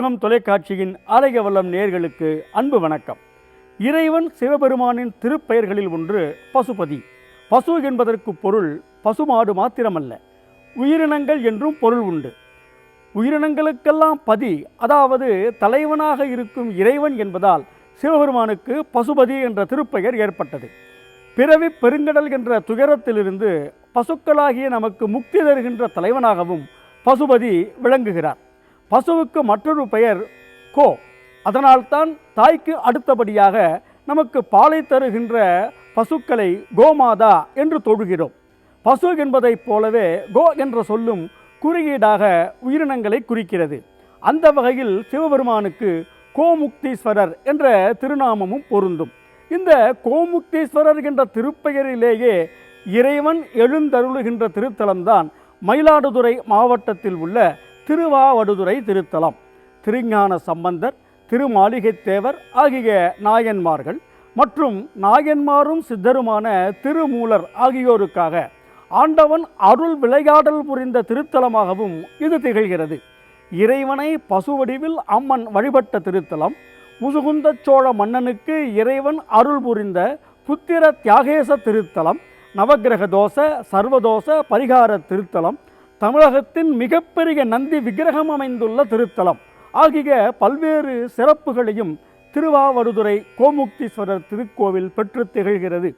புதுயுகம் தொலைக்காட்சியின் ஆலய வல்லம் நேர்களுக்கு அன்பு வணக்கம். இறைவன் சிவபெருமானின் திருப்பெயர்களில் ஒன்று பசுபதி. பசு என்பதற்கு பொருள் பசுமாடு மாத்திரமல்ல. உயிரினங்கள் என்றும் பொருள் உண்டு. உயிரினங்களுக்கெல்லாம் பதி அதாவது தலைவனாக இருக்கும் இறைவன் என்பதால் சிவபெருமானுக்கு பசுபதி என்ற திருப்பெயர் ஏற்பட்டது. பிறவி பெருங்கடல் என்ற துயரத்திலிருந்து பசுக்களாகிய நமக்கு முக்தி தருகின்ற தலைவனாகவும் பசுபதி விளங்குகிறார். பசுவுக்கு மற்றொரு பெயர் கோ. அதனால்தான் தாய்க்கு அடுத்தபடியாக நமக்கு பாலை தருகின்ற பசுக்களை கோமாதா என்று தொழுகிறோம் பசு என்பதைப் போலவே கோ என்ற சொல்லும் குறியீடாக உயிரினங்களை குறிக்கிறது. அந்த வகையில் சிவபெருமானுக்கு கோமுக்தீஸ்வரர் என்ற திருநாமமும் பொருந்தும். இந்த கோமுக்தீஸ்வரர் என்ற திருப்பெயரிலேயே இறைவன் எழுந்தருளுகின்ற திருத்தலம்தான் மயிலாடுதுறை மாவட்டத்தில் உள்ள திருவாவடுதுறை திருத்தலம் திருஞான சம்பந்தர் திருமாளிகைத்தேவர் ஆகிய நாயன்மார்கள் மற்றும் நாயன்மாரும் சித்தருமான திருமூலர் ஆகியோருக்காக ஆண்டவன் அருள் விளையாடல் புரிந்த திருத்தலமாகவும் இது திகழ்கிறது. இறைவனை பசுவடிவில் அம்மன் வழிபட்ட திருத்தலம் முசுகுந்த சோழ மன்னனுக்கு இறைவன் அருள் புரிந்த புத்திர தியாகேச திருத்தலம் நவகிரக தோச சர்வதோஷ பரிகார திருத்தலம் தமிழகத்தின் மிகப்பெரிய நந்தி விக்கிரகம் அமைந்துள்ள திருத்தலம். ஆகிய பல்வேறு சிறப்புகளையும் திருவாவடுதுறை கோமுக்தீஸ்வரர் திருக்கோவில் பெற்று திகழ்கிறது.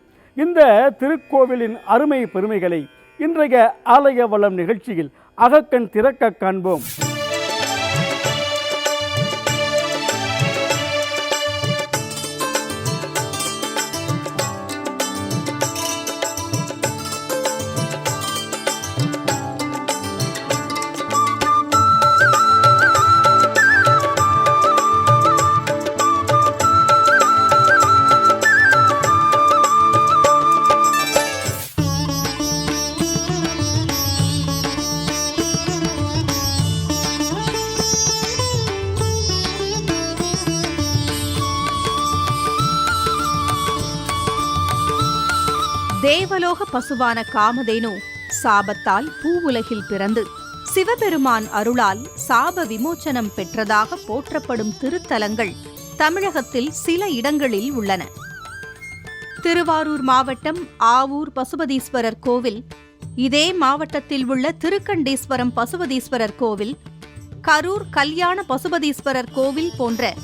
இந்த திருக்கோவிலின் அருமை பெருமைகளை இன்றைய ஆலய வளம் நிகழ்ச்சியில் அகக்கண் திறக்க காண்போம். பசுவான காமதேனு சாபத்தால் பூவுலகில் பிறந்து சிவபெருமான் அருளால் சாப விமோச்சனம் பெற்றதாக போற்றப்படும் திருத்தலங்கள் தமிழகத்தில் சில இடங்களில் உள்ளன. திருவாரூர் மாவட்டம் ஆவூர் பசுபதீஸ்வரர் கோவில் இதே மாவட்டத்தில் உள்ள திருக்கண்டீஸ்வரம் பசுபதீஸ்வரர் கோவில் கரூர் கல்யாண பசுபதீஸ்வரர் கோவில் போன்ற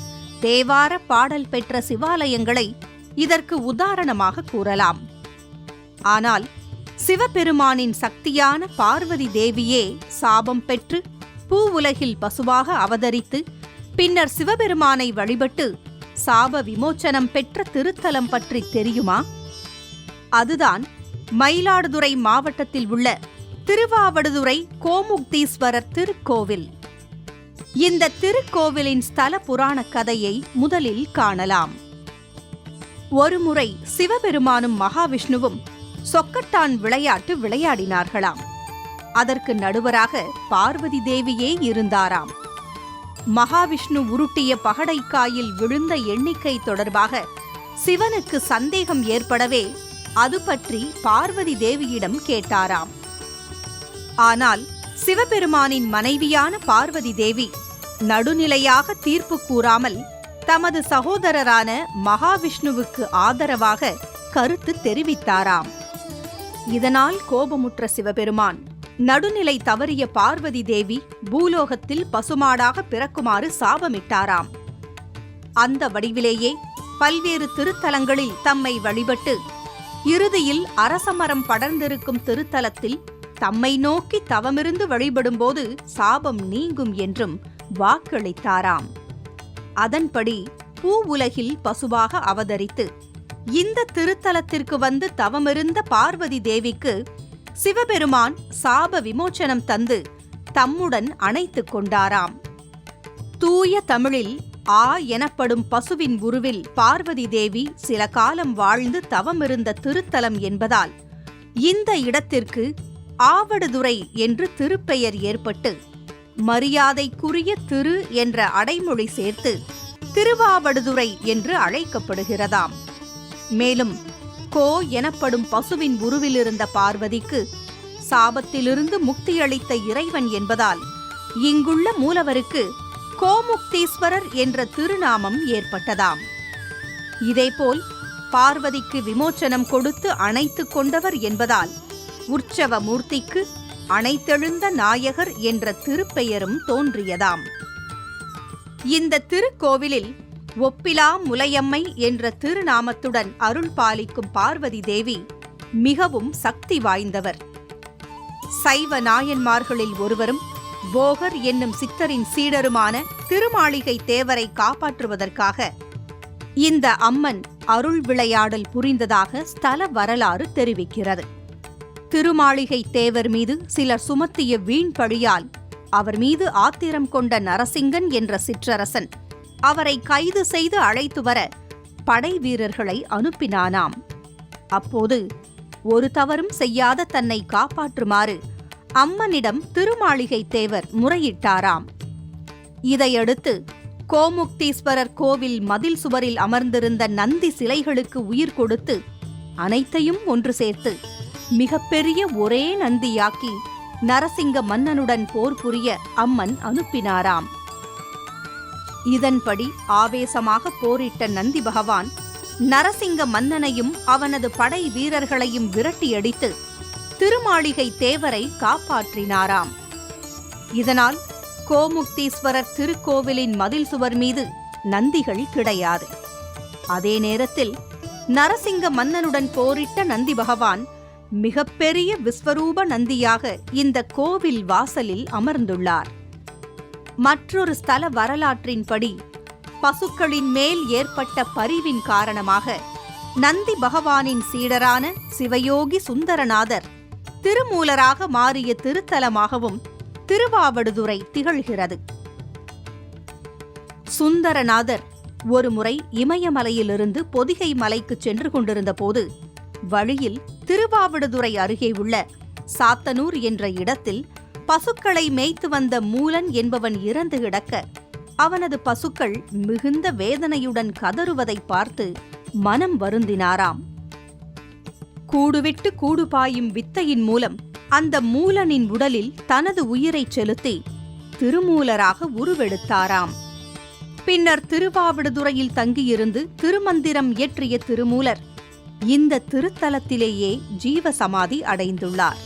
தேவார பாடல் பெற்ற சிவாலயங்களை இதற்கு உதாரணமாக கூறலாம். ஆனால் சிவபெருமானின் சக்தியான பார்வதி தேவியே சாபம் பெற்று பூ உலகில் பசுவாக அவதரித்து பின்னர் சிவபெருமானை வழிபட்டு சாப விமோச்சனம் பெற்ற திருத்தலம் பற்றி தெரியுமா? அதுதான் மயிலாடுதுறை மாவட்டத்தில் உள்ள திருவாவடுதுறை கோமுக்தீஸ்வரர் திருக்கோவில். இந்த திருக்கோவிலின் ஸ்தல புராண கதையை முதலில் காணலாம். ஒருமுறை சிவபெருமானும் மகாவிஷ்ணுவும் சொக்கட்டான் விளையாட்டு விளையாடினார்களாம். அதற்கு நடுவராக பார்வதி தேவியே இருந்தாராம். மகாவிஷ்ணு உருட்டிய பகடைக்காயில் விழுந்த எண்ணிக்கை தொடர்பாக சிவனுக்கு சந்தேகம் ஏற்படவே அது பற்றி பார்வதி தேவியிடம் கேட்டாராம். ஆனால் சிவபெருமானின் மனைவியான பார்வதி தேவி நடுநிலையாக தீர்ப்பு கூறாமல் தமது சகோதரரான மகாவிஷ்ணுவுக்கு ஆதரவாக கருத்து தெரிவித்தாராம். இதனால் கோபமுற்ற சிவபெருமான் நடுநிலை தவறிய பார்வதி தேவி பூலோகத்தில் பசுமாடாக பிறக்குமாறு சாபமிட்டாராம். அந்த வடிவிலேயே பல்வேறு திருத்தலங்களில் தம்மை வழிபட்டு இறுதியில் அரசமரம் படர்ந்திருக்கும் திருத்தலத்தில் தம்மை நோக்கி தவமிருந்து வழிபடும்போது சாபம் நீங்கும் என்றும் வாக்களித்தாராம். அதன்படி பூ உலகில் பசுவாக அவதரித்து இந்த திருத்தலத்திற்கு வந்து தவமிருந்த பார்வதி தேவிக்கு சிவபெருமான் சாப விமோச்சனம் தந்து தம்முடன் அணைத்துக் கொண்டாராம். தூய தமிழில் ஆ எனப்படும் பசுவின் உருவில் பார்வதி தேவி சில காலம் வாழ்ந்து தவமிருந்த திருத்தலம் என்பதால் இந்த இடத்திற்கு ஆவடுதுறை என்று திருப்பெயர் ஏற்பட்டு மரியாதைக்குரிய திரு என்ற அடைமொழி சேர்த்து திருவாவடுதுறை என்று அழைக்கப்படுகிறதாம். மேலும் கோ எனப்படும் பசுவின் உருவிலிருந்த பார்வதிக்கு சாபத்திலிருந்து முக்தியளித்த இறைவன் என்பதால் இங்குள்ள மூலவருக்கு கோமுக்தீஸ்வரர் என்ற திருநாமம் ஏற்பட்டதாம். இதேபோல் பார்வதிக்கு விமோச்சனம் கொடுத்து அணைத்துக் கொண்டவர் என்பதால் உற்சவ மூர்த்திக்கு அணைத்தெழுந்த நாயகர் என்ற திருப்பெயரும் தோன்றியதாம். இந்த திருக்கோவிலில் ஒப்பிலா முலையம்மை என்ற திருநாமத்துடன் அருள் பாலிக்கும் பார்வதி தேவி மிகவும் சக்தி வாய்ந்தவர். சைவ நாயன்மார்களில் ஒருவரும் போகர் என்னும் சித்தரின் சீடருமான திருமாளிகை தேவரை காப்பாற்றுவதற்காக இந்த அம்மன் அருள் விளையாடல் புரிந்ததாக ஸ்தல வரலாறு தெரிவிக்கிறது. திருமாளிகை தேவர் மீது சிலர் சுமத்திய வீண் பழியால் அவர் மீது ஆத்திரம் கொண்ட நரசிங்கன் என்ற சிற்றரசன் அவரை கைது செய்து அழைத்து வர படை வீரர்களை அனுப்பினானாம். அப்போது ஒரு தவறும் செய்யாத தன்னை காப்பாற்றுமாறு அம்மனிடம் திருமாளிகை தேவர் முறையிட்டாராம். இதையடுத்து கோமுக்தீஸ்வரர் கோவில் மதில் சுவரில் அமர்ந்திருந்த நந்தி சிலைகளுக்கு உயிர் கொடுத்து அனைத்தையும் ஒன்று சேர்த்து மிகப்பெரிய ஒரே நந்தியாக்கி நரசிங்க மன்னனுடன் போர் புரிய அம்மன் அனுப்பினாராம். இதன்படி ஆவேசமாக போரிட்ட நந்தி பகவான் நரசிங்க மன்னனையும் அவனது படை வீரர்களையும் விரட்டியடித்து திருமாளிகை தேவரை காப்பாற்றினாராம். இதனால் கோமுக்தீஸ்வரர் திருக்கோவிலின் மதில் சுவர் மீது நந்திகள் கிடையாது. அதே நேரத்தில் நரசிங்க மன்னனுடன் போரிட்ட நந்தி பகவான் மிகப்பெரிய விஸ்வரூப நந்தியாக இந்த கோவில் வாசலில் அமர்ந்துள்ளார். மற்றொரு ஸ்தல வரலாற்றின்படி பசுக்களின் மேல் ஏற்பட்ட பரிவின் காரணமாக நந்தி பகவானின் சீடரான சிவயோகி சுந்தரநாதர் திருமூலராக மாறிய திருத்தலமாகவும் திருவாவடுதுறை திகழ்கிறது. சுந்தரநாதர் ஒருமுறை இமயமலையிலிருந்து பொதிகை மலைக்கு சென்று கொண்டிருந்த போது வழியில் திருவாவடுதுறை அருகே உள்ள சாத்தனூர் என்ற இடத்தில் பசுக்களை மேய்த்து வந்த மூலன் என்பவன் இறந்து கிடக்க. அவனது பசுக்கள் மிகுந்த வேதனையுடன் கதறுவதை பார்த்து மனம் வருந்தினாராம். கூடுவிட்டு கூடு பாயும் வித்தையின் மூலம் அந்த மூலனின் உடலில் தனது உயிரைச் செலுத்தி திருமூலராக உருவெடுத்தாராம். பின்னர் திருவாவிடுதுறையில் தங்கியிருந்து திருமந்திரம் இயற்றிய திருமூலர் இந்த திருத்தலத்திலேயே ஜீவசமாதி அடைந்துள்ளார்.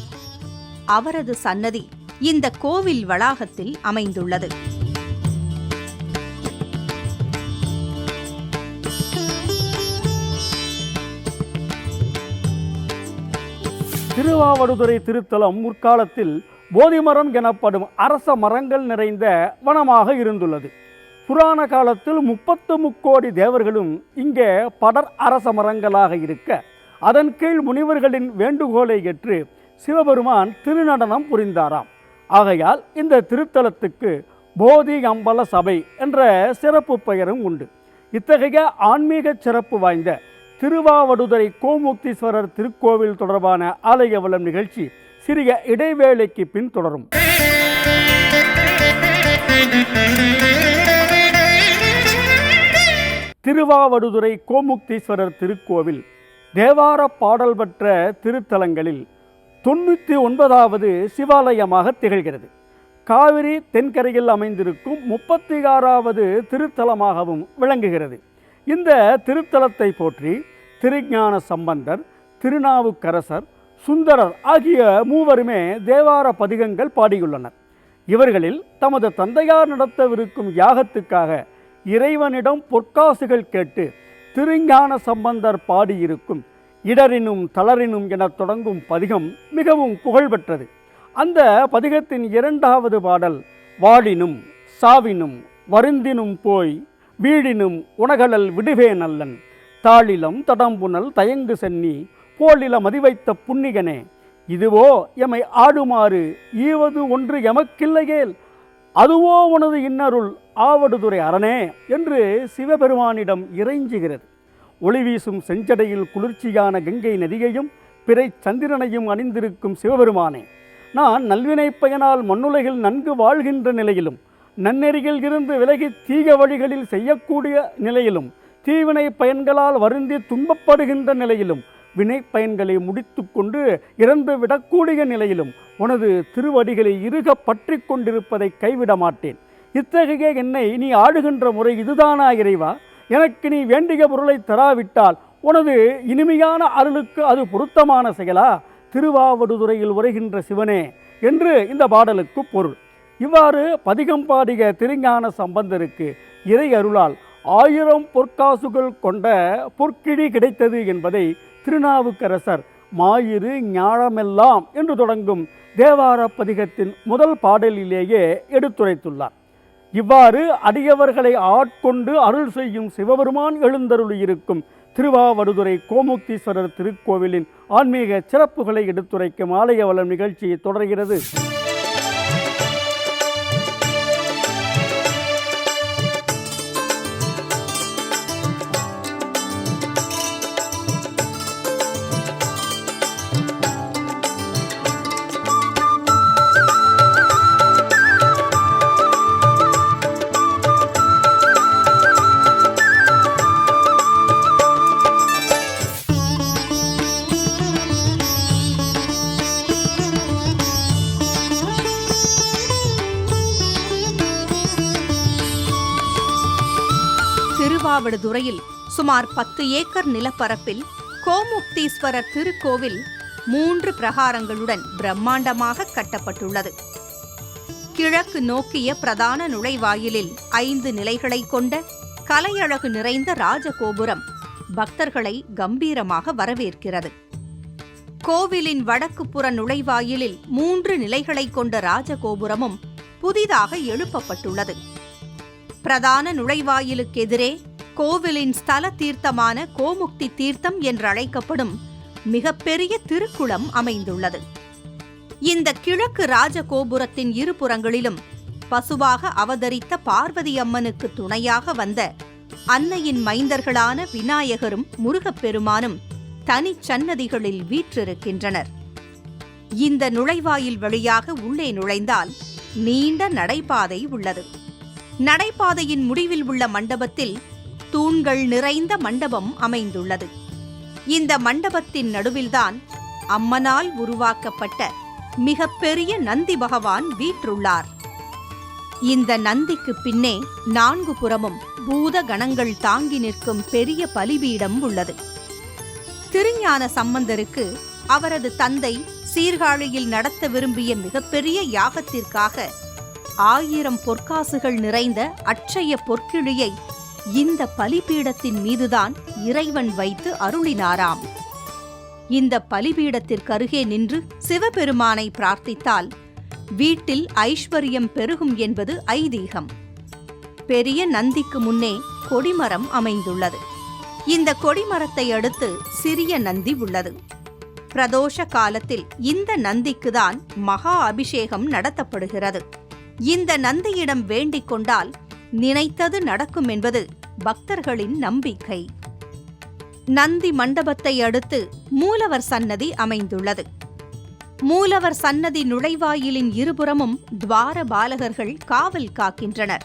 அவரது சன்னதி இந்த கோவில் வளாகத்தில் அமைந்துள்ளது. திருவாவடுதுறை திருத்தலம் முற்காலத்தில் போதிமரம் எனப்படும் அரச மரங்கள் நிறைந்த வனமாக இருந்துள்ளது. புராண காலத்தில் முப்பத்து முக்கோடி தேவர்களும் இங்கே படர் அரச மரங்களாக இருக்க அதன் கீழ் முனிவர்களின் வேண்டுகோளை ஏற்று சிவபெருமான் திருநடனம் புரிந்தாராம். ஆகையால் இந்த திருத்தலத்துக்கு போதி அம்பல சபை என்ற சிறப்பு பெயரும் உண்டு. இத்தகைய ஆன்மீக சிறப்பு வாய்ந்த திருவாவடுதுறை கோமுக்தீஸ்வரர் திருக்கோவில் தொடர்பான ஆலய வளம் நிகழ்ச்சி சிறிய இடைவேளைக்கு பின் தொடரும். திருவாவடுதுறை கோமுக்தீஸ்வரர் திருக்கோவில் தேவார பாடல் பெற்ற திருத்தலங்களில் தொண்ணூற்றி ஒன்பதாவது சிவாலயமாக திகழ்கிறது. காவிரி தென்கரையில் அமைந்திருக்கும் முப்பத்தி ஆறாவது திருத்தலமாகவும் விளங்குகிறது. இந்த திருத்தலத்தை போற்றி திருஞான சம்பந்தர் திருநாவுக்கரசர் சுந்தரர் ஆகிய மூவருமே தேவார பதிகங்கள் பாடியுள்ளனர். இவர்களில் தமது தந்தையார் நடத்தவிருக்கும் யாகத்துக்காக இறைவனிடம் பொற்காசுகள் கேட்டு திருஞான சம்பந்தர் பாடியிருக்கும் இடரினும் தளரினும் எனத் தொடங்கும் பதிகம் மிகவும் புகழ்பெற்றது. அந்த பதிகத்தின் இரண்டாவது பாடல் வாடினும் சாவினும் வருந்தினும் போய் வீடினும் உணகலல் விடுவே நல்லன் தாளிலம் தடம்புணல் தயங்கு சென்னி போலில மதிவைத்த புன்னிகனே. இதுவோ எமை ஆடுமாறு ஈவது ஒன்று எமக்கில்லையேல். அதுவோ உனது இன்னருள் ஆவடுதுறை அரணே என்று சிவபெருமானிடம் இறைஞ்சுகிறது. ஒளி வீசும் செஞ்சடையில் குளிர்ச்சியான கங்கை நதியையும் பிறை சந்திரனையும் அணிந்திருக்கும் சிவபெருமானே நான் நல்வினை பயனால் மண்ணுலகில் நன்கு வாழ்கின்ற நிலையிலும் நன்னெறியில் இருந்து விலகி தீய வழிகளில் செய்யக்கூடிய நிலையிலும் தீவினை பயன்களால் வருந்தி துன்பப்படுகின்ற நிலையிலும் வினை பயன்களை முடித்துக்கொண்டு இறந்து விடக்கூடிய நிலையிலும் உனது திருவடிகளை இறுக பற்றி கொண்டிருப்பதை கைவிட மாட்டேன் இத்தகைய என்னை நீ ஆடுகின்ற முறை இதுதானா இறைவா? எனக்கு நீ வேண்டிய பொருளை தராவிட்டால் உனது இனிமையான அருளுக்கு அது பொருத்தமான செயலா? திருவாவடுதுறையில் உரைகின்ற சிவனே என்று இந்த பாடலுக்கு பொருள். இவ்வாறு பதிகம் பாடிய திருஞான சம்பந்தருக்கு இறை அருளால் ஆயிரம் பொற்காசுகள் கொண்ட பொற்கிழி கிடைத்தது என்பதை திருநாவுக்கரசர் மாயிறு ஞாழமெல்லாம் என்று தொடங்கும் தேவார பதிகத்தின் முதல் பாடலிலேயே எடுத்துரைத்துள்ளார். இவ்வாறு அடியவர்களை ஆட்கொண்டு அருள் செய்யும் சிவபெருமான் எழுந்தருளியிருக்கும் திருவாவடுதுறை கோமுக்தீஸ்வரர் திருக்கோவிலின் ஆன்மீக சிறப்புகளை எடுத்துரைக்கும் ஆலய வளம் நிகழ்ச்சி தொடர்கிறது. மயிலாடுதுறையில் சுமார் பத்து ஏக்கர் நிலப்பரப்பில் கோமுக்தீஸ்வரர் திருக்கோவில் மூன்று பிரகாரங்களுடன் பிரம்மாண்டமாக கட்டப்பட்டுள்ளது. கிழக்கு நோக்கிய பிரதான நுழைவாயிலில் ஐந்து நிலைகளை கொண்ட கலையழகு நிறைந்த ராஜகோபுரம் பக்தர்களை கம்பீரமாக வரவேற்கிறது. கோவிலின் வடக்கு புற நுழைவாயிலில் மூன்று நிலைகளை கொண்ட ராஜகோபுரமும் புதிதாக எழுப்பப்பட்டுள்ளது. பிரதான நுழைவாயிலுக்கு எதிரே கோவிலின் ஸ்தல தீர்த்தமான கோமுக்தி தீர்த்தம் என்றழைக்கப்படும் மிகப்பெரிய திருக்குளம் அமைந்துள்ளது. இந்த கிழக்கு ராஜகோபுரத்தின் இருபுறங்களிலும் பசுவாக அவதரித்த பார்வதி அம்மனுக்கு துணையாக வந்த அன்னையின் மைந்தர்களான விநாயகரும் முருகப்பெருமானும் தனிச் சன்னதிகளில் வீற்றிருக்கின்றனர். இந்த நுழைவாயில் வழியாக உள்ளே நுழைந்தால் நீண்ட நடைபாதை உள்ளது. நடைபாதையின் முடிவில் உள்ள மண்டபத்தில் தூண்கள் நிறைந்த மண்டபம் அமைந்துள்ளது. இந்த மண்டபத்தின் நடுவில்தான் அம்மனால் உருவாக்கப்பட்ட மிகப்பெரிய நந்தி பகவான் வீற்றுள்ளார் இந்த நந்திக்கு பின்னே நான்கு புறமும் பூத கணங்கள் தாங்கி நிற்கும் பெரிய பலிபீடம் உள்ளது. திருஞான சம்பந்தருக்கு அவரது தந்தை சீர்காழியில் நடத்த விரும்பிய மிகப்பெரிய யாகத்திற்காக ஆயிரம் பொற்காசுகள் நிறைந்த அட்சய பொற்கிழியை இந்த பலிபீடத்தின் மீதுதான் இறைவன் வைத்து அருளினாராம். இந்த பலிபீடத்திற்கருகே நின்று சிவபெருமானை பிரார்த்தித்தால் வீட்டில் ஐஸ்வர்யம் பெருகும் என்பது ஐதீகம். பெரிய நந்திக்கு முன்னே கொடிமரம் அமைந்துள்ளது. இந்த கொடிமரத்தை அடுத்து சிறிய நந்தி உள்ளது. பிரதோஷ காலத்தில் இந்த நந்திக்குதான் மகா அபிஷேகம் நடத்தப்படுகிறது. இந்த நந்தியிடம் வேண்டிக் கொண்டால் நினைத்தது நடக்கும் என்பது பக்தர்களின் நம்பிக்கை. நந்தி மண்டபத்தை அடுத்து மூலவர் சன்னதி அமைந்துள்ளது. மூலவர் சன்னதி நுழைவாயிலின் இருபுறமும் துவார பாலகர்கள் காவல் காக்கின்றனர்.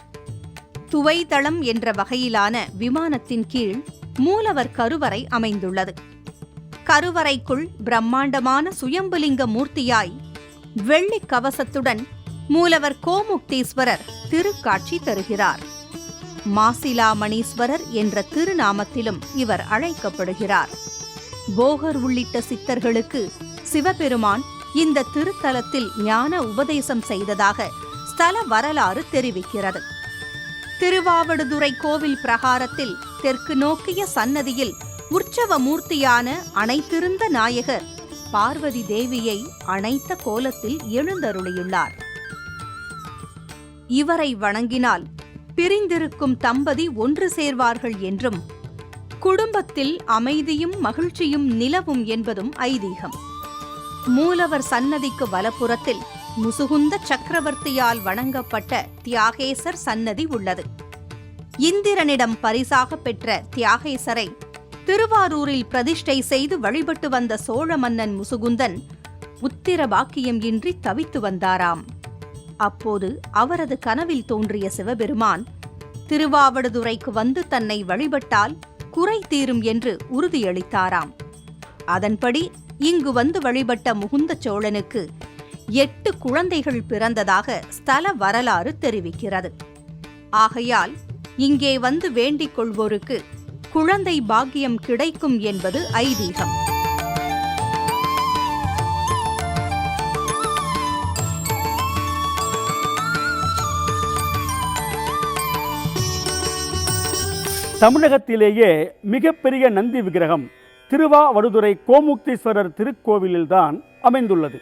துவைதளம் என்ற வகையிலான விமானத்தின் கீழ் மூலவர் கருவறை அமைந்துள்ளது. கருவறைக்குள் பிரம்மாண்டமான சுயம்புலிங்க மூர்த்தியாய் வெள்ளிக் கவசத்துடன் மூலவர் கோமுக்தீஸ்வரர் திருக்காட்சி தருகிறார். மாசிலாமணீஸ்வரர் என்ற திருநாமத்திலும் இவர் அழைக்கப்படுகிறார். போகர் உள்ளிட்ட சித்தர்களுக்கு சிவபெருமான் இந்த திருத்தலத்தில் ஞான உபதேசம் செய்ததாக ஸ்தல வரலாறு தெரிவிக்கிறது. திருவாவடுதுறை கோவில் பிரகாரத்தில் தெற்கு நோக்கிய சன்னதியில் உற்சவ மூர்த்தியான அனைத்திருந்த நாயகர் பார்வதி தேவியை அணைத்த கோலத்தில் எழுந்தருளியுள்ளார். இவரை வணங்கினால் பிரிந்திருக்கும் தம்பதி ஒன்று சேர்வார்கள் என்றும் குடும்பத்தில் அமைதியும் மகிழ்ச்சியும் நிலவும் என்பதும் ஐதீகம். மூலவர் சன்னதிக்கு வலப்புறத்தில் முசுகுந்த சக்கரவர்த்தியால் வணங்கப்பட்ட தியாகேசர் சன்னதி உள்ளது. இந்திரனிடம் பரிசாக பெற்ற தியாகேசரை திருவாரூரில் பிரதிஷ்டை செய்து வழிபட்டு வந்த சோழ மன்னன் முசுகுந்தன் உத்திர பாக்கியம் இன்றி தவித்து வந்தாராம். அப்போது அவரது கனவில் தோன்றிய சிவபெருமான் திருவாவடுதுறைக்கு வந்து தன்னை வழிபட்டால் குறை தீரும் என்று உறுதியளித்தாராம். அதன்படி இங்கு வந்து வழிபட்ட முகுந்த சோழனுக்கு எட்டு குழந்தைகள் பிறந்ததாக ஸ்தல வரலாறு தெரிவிக்கிறது. ஆகையால் இங்கே வந்து வேண்டிக் கொள்வோருக்கு குழந்தை பாக்கியம் கிடைக்கும் என்பது ஐதீகம். தமிழகத்திலேயே மிகப்பெரிய நந்தி விக்கிரகம் திருவாவடுதுறை கோமுக்தீஸ்வரர் திருக்கோவிலில்தான் அமைந்துள்ளது.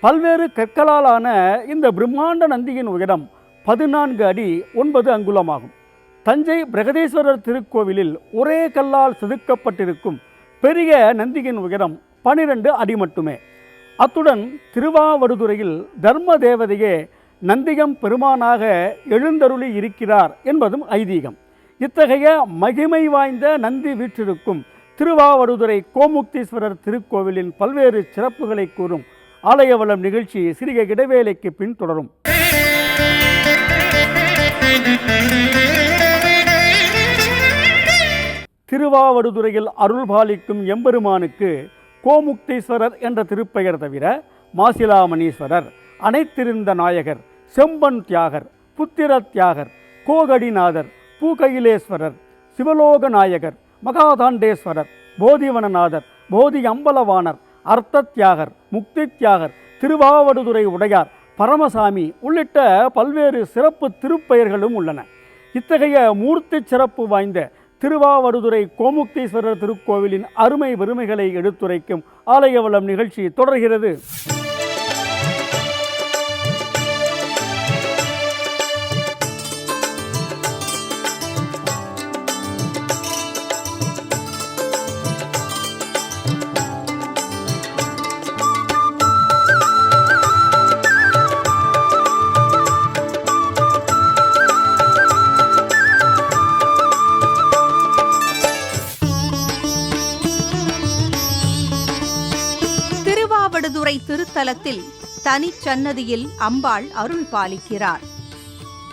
பல்வேறு கற்களாலான இந்த பிரம்மாண்ட நந்தியின் உயரம் பதினான்கு அடி ஒன்பது அங்குலமாகும். தஞ்சை பிரகதீஸ்வரர் திருக்கோவிலில் ஒரே கல்லால் செதுக்கப்பட்டிருக்கும் பெரிய நந்தியின் உயரம் பனிரெண்டு அடி மட்டுமே. அத்துடன் திருவாவடுதுறையில் தர்ம தேவதையே நந்தியம் பெருமானாக எழுந்தருளி இருக்கிறார் என்பதும் ஐதீகம். இத்தகைய மகிமை வாய்ந்த நந்தி வீற்றிருக்கும் திருவாவடுதுறை கோமுக்தீஸ்வரர் திருக்கோவிலின் பல்வேறு சிறப்புகளை கூறும் ஆலயவளம் நிகழ்ச்சி சிறிய இடைவேளைக்கு பின் தொடரும். திருவாவடுதுறையில் அருள் பாலிக்கும் எம்பெருமானுக்கு கோமுக்தீஸ்வரர் என்ற திருப்பெயர் தவிர மாசிலாமணீஸ்வரர் அனைத்திருந்த நாயகர் செம்பன் தியாகர் புத்திர தியாகர் கோகடிநாதர் பூகையிலேஸ்வரர் சிவலோக நாயகர் மகாதாண்டேஸ்வரர் போதிவனநாதர் போதி அம்பலவாணர் அர்த்த தியாகர் முக்தி தியாகர் திருவாவடுதுறை உடையார் பரமசாமி உள்ளிட்ட பல்வேறு சிறப்பு திருப்பெயர்களும் உள்ளன. இத்தகைய மூர்த்தி சிறப்பு வாய்ந்த திருவாவடுதுறை கோமுக்தீஸ்வரர் திருக்கோவிலின் அருமை பெருமைகளை எடுத்துரைக்கும் ஆலயவளம் நிகழ்ச்சி தொடர்கிறது. திருத்தலத்தில் தனிச்சன்னதியில் அம்பாள் அருள் பாலிக்கிறார்.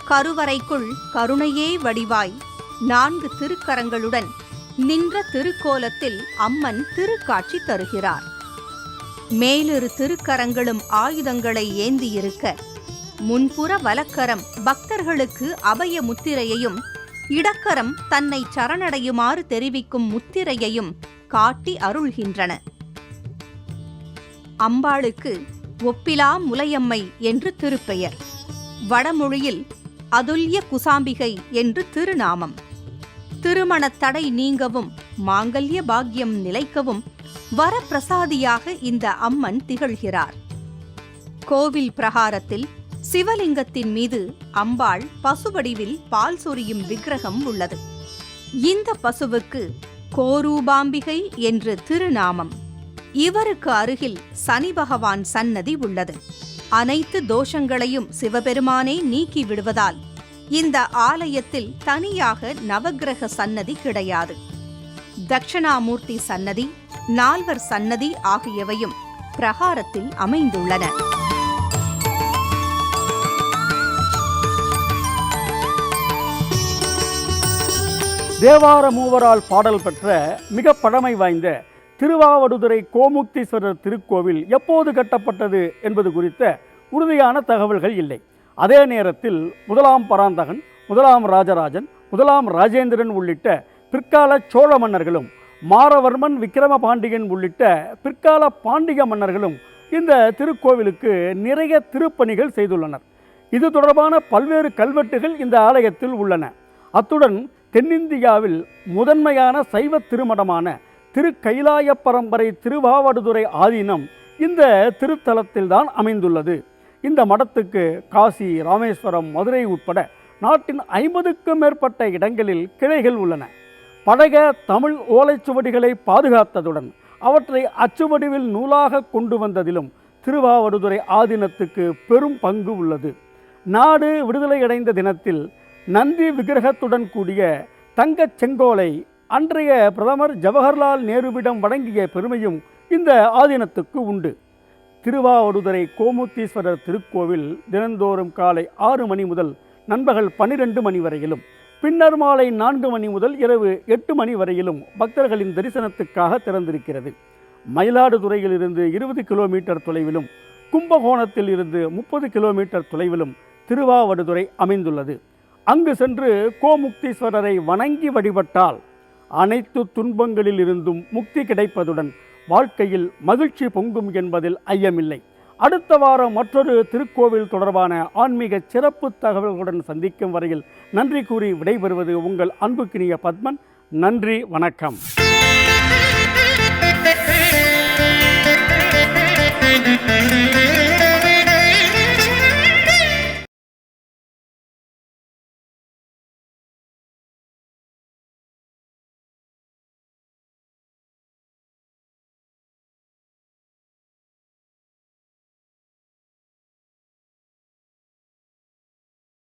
கருவறைக்குள் கருணையே வடிவாய் நான்கு திருக்கரங்களுடன் நின்ற திருக்கோலத்தில் அம்மன் திருக்காட்சி தருகிறார். மேலிரு திருக்கரங்களும் ஆயுதங்களை ஏந்தியிருக்க முன்புற வலக்கரம் பக்தர்களுக்கு அபய முத்திரையையும் இடக்கரம் தன்னை சரணடையுமாறு தெரிவிக்கும் முத்திரையையும் காட்டி அருள்கின்றன. அம்பாளுக்கு ஒப்பிலா முலையம்மை என்று திருப்பெயர். வடமொழியில் அதுல்ய குசாம்பிகை என்று திருநாமம். திருமணத் தடை நீங்கவும் மாங்கல்ய பாக்கியம் நிலைக்கவும் வரப்பிரசாதியாக இந்த அம்மன் திகழ்கிறார். கோவில் பிரகாரத்தில் சிவலிங்கத்தின் மீது அம்பாள் பசுவடிவில் பால் சொரியும் விக்கிரகம் உள்ளது. இந்த பசுவுக்கு கோரூபாம்பிகை என்று திருநாமம். இவருக்கு அருகில் சனி பகவான் சன்னதி உள்ளது. அனைத்து தோஷங்களையும் சிவபெருமானே நீக்கி விடுவதால் இந்த ஆலயத்தில் தனியாக நவக்கிரக சன்னதி கிடையாது. தட்சிணாமூர்த்தி சன்னதி நால்வர் சன்னதி ஆகியவையும் பிரகாரத்தில் அமைந்துள்ளன. தேவார மூவரால் பாடல் பெற்ற மிக பழமை வாய்ந்த திருவாவடுதுறை கோமுக்தீஸ்வரர் திருக்கோவில் எப்போது கட்டப்பட்டது என்பது குறித்த உறுதியான தகவல்கள் இல்லை. அதே நேரத்தில் முதலாம் பராந்தகன் முதலாம் ராஜராஜன் முதலாம் ராஜேந்திரன் உள்ளிட்ட பிற்கால சோழ மன்னர்களும் மாரவர்மன் விக்கிரம பாண்டியன் உள்ளிட்ட பிற்கால பாண்டிய மன்னர்களும் இந்த திருக்கோவிலுக்கு நிறைய திருப்பணிகள் செய்துள்ளனர். இது தொடர்பான பல்வேறு கல்வெட்டுகள் இந்த ஆலயத்தில் உள்ளன. அத்துடன் தென்னிந்தியாவில் முதன்மையான சைவ திருமடமான திரு கைலாய பரம்பரை திருவாவடுதுறை ஆதீனம் இந்த திருத்தலத்தில்தான் அமைந்துள்ளது. இந்த மடத்துக்கு காசி ராமேஸ்வரம் மதுரை உட்பட நாட்டின் ஐம்பதுக்கும் மேற்பட்ட இடங்களில் கிளைகள் உள்ளன. பழக தமிழ் ஓலைச்சுவடிகளை பாதுகாத்ததுடன் அவற்றை அச்சுவடிவில் நூலாக கொண்டு வந்ததிலும் திருவாவடுதுறை ஆதீனத்துக்கு பெரும் பங்கு உள்ளது. நாடு விடுதலையடைந்த தினத்தில் நந்தி விக்கிரகத்துடன் கூடிய தங்கச் செங்கோலை அன்றைய பிரதமர் ஜவஹர்லால் நேருவிடம் வழங்கிய பெருமையும் இந்த ஆதீனத்துக்கு உண்டு. திருவாவடுதுறை கோமுத்தீஸ்வரர் திருக்கோவில் தினந்தோறும் காலை ஆறு மணி முதல் நண்பகல் பன்னிரண்டு மணி வரையிலும் பின்னர் மாலை நான்கு மணி முதல் இரவு எட்டு மணி வரையிலும் பக்தர்களின் தரிசனத்துக்காக திறந்திருக்கிறது. மயிலாடுதுறையில் இருந்து இருபது கிலோமீட்டர் தொலைவிலும் கும்பகோணத்தில் இருந்து முப்பது கிலோமீட்டர் தொலைவிலும் திருவாவடுதுறை அமைந்துள்ளது. அங்கு சென்று கோமுக்தீஸ்வரரை வணங்கி வழிபட்டால் அனைத்து துன்பங்களில் இருந்தும் முக்தி கிடைப்பதுடன் வாழ்க்கையில் மகிழ்ச்சி பொங்கும் என்பதில் ஐயமில்லை. அடுத்த வாரம் மற்றொரு திருக்கோவில் தொடர்பான ஆன்மீக சிறப்பு தகவல்களுடன் சந்திக்கும் வரையில் நன்றி கூறி விடைபெறுவது உங்கள் அன்புக்கினிய பத்மன். நன்றி வணக்கம்.